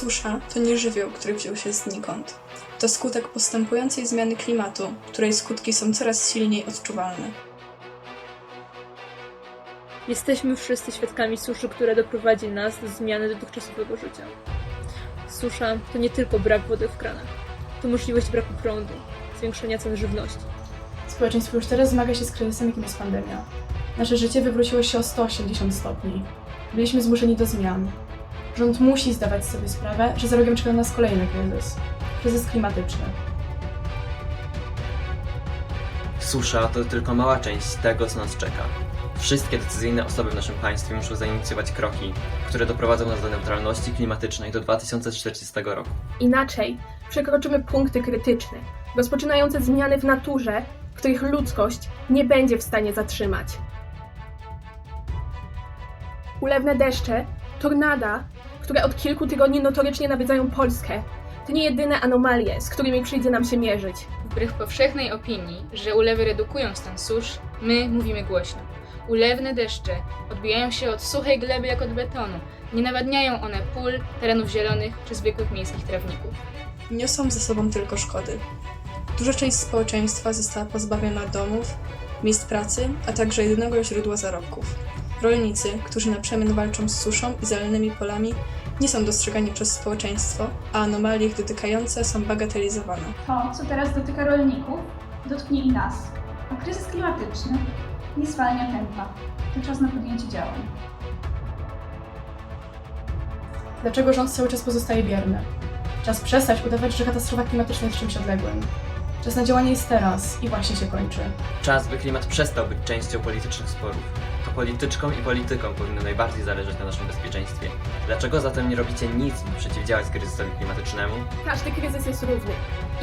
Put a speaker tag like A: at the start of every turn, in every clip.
A: Susza to nie żywioł, który wziął się znikąd. To skutek postępującej zmiany klimatu, której skutki są coraz silniej odczuwalne.
B: Jesteśmy wszyscy świadkami suszy, która doprowadzi nas do zmiany dotychczasowego życia. Susza to nie tylko brak wody w kranach, to możliwość braku prądu, zwiększenia cen żywności.
C: Społeczeństwo już teraz zmaga się z kryzysem, jakim jest pandemia. Nasze życie wywróciło się o 180 stopni. Byliśmy zmuszeni do zmian. Rząd musi zdawać sobie sprawę, że za rogiem czeka na nas kolejny kryzys. Kryzys klimatyczny.
D: Susza to tylko mała część tego, co nas czeka. Wszystkie decyzyjne osoby w naszym państwie muszą zainicjować kroki, które doprowadzą nas do neutralności klimatycznej do 2040 roku.
E: Inaczej przekroczymy punkty krytyczne, rozpoczynające zmiany w naturze, których ludzkość nie będzie w stanie zatrzymać. Ulewne deszcze, tornada, które od kilku tygodni notorycznie nawiedzają Polskę, to nie jedyne anomalie, z którymi przyjdzie nam się mierzyć.
F: Wbrew powszechnej opinii, że ulewy redukują stan susz, my mówimy głośno. Ulewne deszcze odbijają się od suchej gleby jak od betonu. Nie nawadniają one pól, terenów zielonych czy zwykłych miejskich trawników.
A: Niosą ze sobą tylko szkody. Duża część społeczeństwa została pozbawiona domów, miejsc pracy, a także jedynego źródła zarobków. Rolnicy, którzy na przemian walczą z suszą i zalanymi polami, nie są dostrzegani przez społeczeństwo, a anomalie ich dotykające są bagatelizowane.
G: To, co teraz dotyka rolników, dotknie i nas. A kryzys klimatyczny nie zwalnia tempa. To czas na podjęcie działań.
C: Dlaczego rząd cały czas pozostaje bierny? Czas przestać udawać, że katastrofa klimatyczna jest czymś odległym. Czas na działanie jest teraz i właśnie się kończy.
D: Czas, by klimat przestał być częścią politycznych sporów. To polityczkom i politykom powinno najbardziej zależeć na naszym bezpieczeństwie. Dlaczego zatem nie robicie nic, by przeciwdziałać kryzysowi klimatycznemu?
E: Każdy kryzys jest równy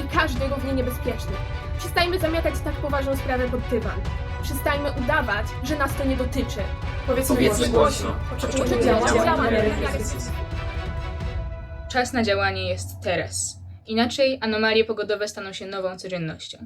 E: i każdy równie niebezpieczny. Przestańmy zamiatać tak poważną sprawę pod dywan. Przestańmy udawać, że nas to nie dotyczy.
C: Powiedzmy,
D: Powiedzmy głośno.
C: Działania.
F: Czas na działanie jest teraz. Inaczej anomalie pogodowe staną się nową codziennością.